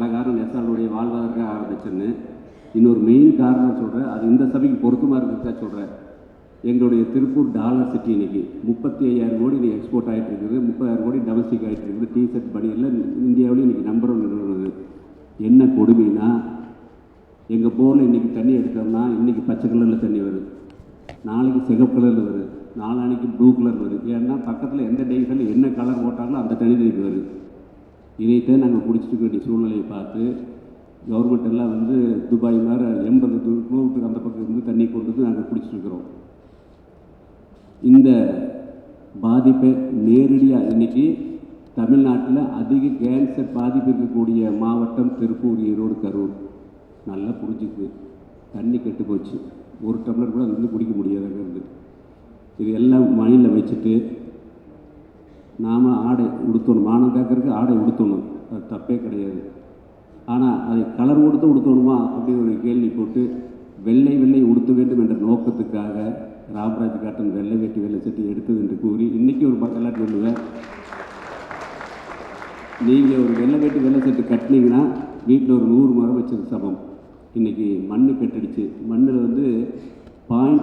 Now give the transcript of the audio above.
அழகான நெசாலுடைய வாழ்வதற்காக ஆரம்பிச்சேன்னு. இன்னொரு மெயின் காரணம் சொல்கிறேன் அது இந்த சபைக்கு பொருத்தமாக இருக்கிறதா சொல்கிறேன் எங்களுடைய திருப்பூர் டாலர் சிட்டி இன்றைக்கி முப்பத்தி ஐயாயிரம் கோடி இன்னைக்கு எக்ஸ்போர்ட் ஆகிட்டு இருக்குது. முப்பதாயிரம் கோடி டொமஸ்டிக் ஆகிட்டு இருக்குது. டிஷர்ட் பணியில் இந்தியாவிலையும் இன்றைக்கி நம்பர் ஒன் நிறுவனம் என்ன கொடுமைனா எங்கள் போரில் இன்றைக்கி தண்ணி எடுத்தோம்னா இன்றைக்கி பச்சை கலரில் தண்ணி வருது. நாளைக்கு சிகப்பு கலரில் வருது. நாளானைக்கு ப்ளூ கலர் வருது. ஏன்னா பக்கத்தில் எந்த டேஸில் என்ன கலர் போட்டாங்களோ அந்த தண்ணி தண்ணி வருது. இதைத்தான் நாங்கள் குடிச்சிட்டு இருக்க வேண்டிய சூழ்நிலையை பார்த்து கவர்மெண்ட் எல்லாம் வந்து துபாய் மாதிரி எண்பது கிலோமீட்டருக்கு அந்த பக்கம் இருந்து தண்ணி கொண்டு வந்து நாங்கள் குடிச்சிட்டு இருக்கிறோம். இந்த பாதிப்பை நேரடியாக இன்னைக்கு தமிழ்நாட்டில் அதிக கேன்சர் பாதிப்பு இருக்கக்கூடிய மாவட்டம் திருப்பூர் ஈரோடு கரூர். நல்லா புரிஞ்சுக்குது. தண்ணி கெட்டு போச்சு. ஒரு டம்ளர் கூட வந்து குடிக்க முடியாதுங்கிறது. இது எல்லாம் மணியில் வச்சுட்டு நாம் ஆடை உடுத்தணும். மானம் காக்கிறதுக்கு ஆடை உடுத்தணும். அது தப்பே கிடையாது. ஆனால் அதை கலர் கொடுத்து உடுத்தணுமா அப்படின்னு ஒரு கேள்வி போட்டு வெள்ளை வெள்ளை உடுத்த வேண்டும் என்ற நோக்கத்துக்காக ராமராஜ் காட்டன் வெள்ளை வேட்டி வெள்ளை சட்டி எடுத்தது என்று கூறி இன்றைக்கி ஒரு பக்கம் சொல்லுவேன் நீங்கள் ஒரு வெள்ளை வேட்டி வெள்ளை சட்டு கட்டினீங்கன்னா வீட்டில் ஒரு நூறு மரம் வச்சது சமம். இன்றைக்கி மண் கெட்டுடுச்சு. மண்ணில் வந்து பாயிண்ட்